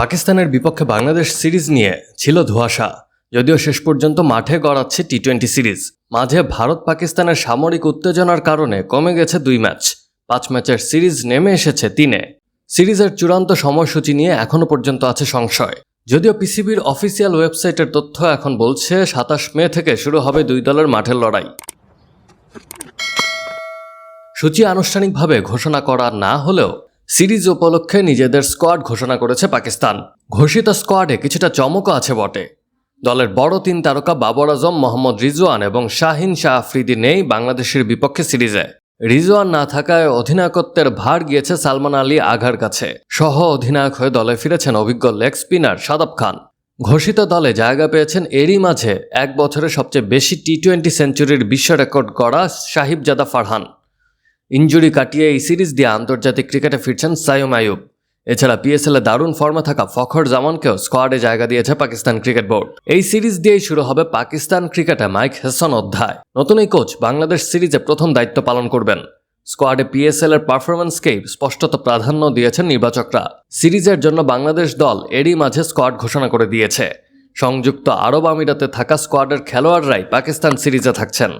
পাকিস্তানের বিপক্ষে বাংলাদেশ সিরিজ নিয়ে ছিল ধোঁয়াশা, যদিও শেষ পর্যন্ত মাঠে গড়াচ্ছে টি টোয়েন্টি সিরিজ। মাঝে ভারত পাকিস্তানের সামরিক উত্তেজনার কারণে কমে গেছে দুই ম্যাচ। পাঁচ ম্যাচের সিরিজ নেমে এসেছে তিনে। সিরিজের চূড়ান্ত সময়সূচি নিয়ে এখনও পর্যন্ত আছে সংশয়। যদিও পিসিবির অফিসিয়াল ওয়েবসাইটের তথ্য এখন বলছে, সাতাশ মে থেকে শুরু হবে দুই দলের মাঠের লড়াই। সূচি আনুষ্ঠানিকভাবে ঘোষণা করা না হলেও সিরিজ উপলক্ষে নিজেদের স্কোয়াড ঘোষণা করেছে পাকিস্তান। ঘোষিত স্কোয়াডে কিছুটা চমকও আছে বটে। দলের বড় তিন তারকা বাবর আজম, মোহাম্মদ রিজওয়ান এবং শাহিন শাহ আফ্রিদি নেই বাংলাদেশের বিপক্ষে সিরিজে। রিজওয়ান না থাকায় অধিনায়কত্বের ভার গিয়েছে সালমান আলী আঘার কাছে। সহ অধিনায়ক হয়ে দলে ফিরেছেন অভিজ্ঞ লেগ স্পিনার সাদাব খান। ঘোষিত দলে জায়গা পেয়েছেন এরই মাঝে এক বছরে সবচেয়ে বেশি টি টোয়েন্টি সেঞ্চুরির বিশ্ব রেকর্ড গড়া সাহিবজাদা ফারহান। ইঞ্জুরি কাটিয়ে এই সিরিজ দিয়ে আন্তর্জাতিক ক্রিকেটে ফিরছেন সাইম আয়ুব এছাড়া পিএসএল এ দারুণ ফর্মে থাকা ফখর জামানকেও স্কোয়াডে জায়গা দিয়েছে পাকিস্তান ক্রিকেট বোর্ড। এই সিরিজ দিয়েই শুরু হবে পাকিস্তান ক্রিকেটে মাইক হেসন অধ্যায়। নতুন এই কোচ বাংলাদেশ সিরিজে প্রথম দায়িত্ব পালন করবেন। স্কোয়াডে পিএসএল এর পারফরমেন্সকেই স্পষ্টত প্রাধান্য দিয়েছেন নির্বাচকরা। সিরিজের জন্য বাংলাদেশ দল এরই মাঝে স্কোয়াড ঘোষণা করে দিয়েছে। সংযুক্ত আরব আমিরাতে থাকা স্কোয়াডের খেলোয়াড়রাই পাকিস্তান সিরিজে থাকছেন।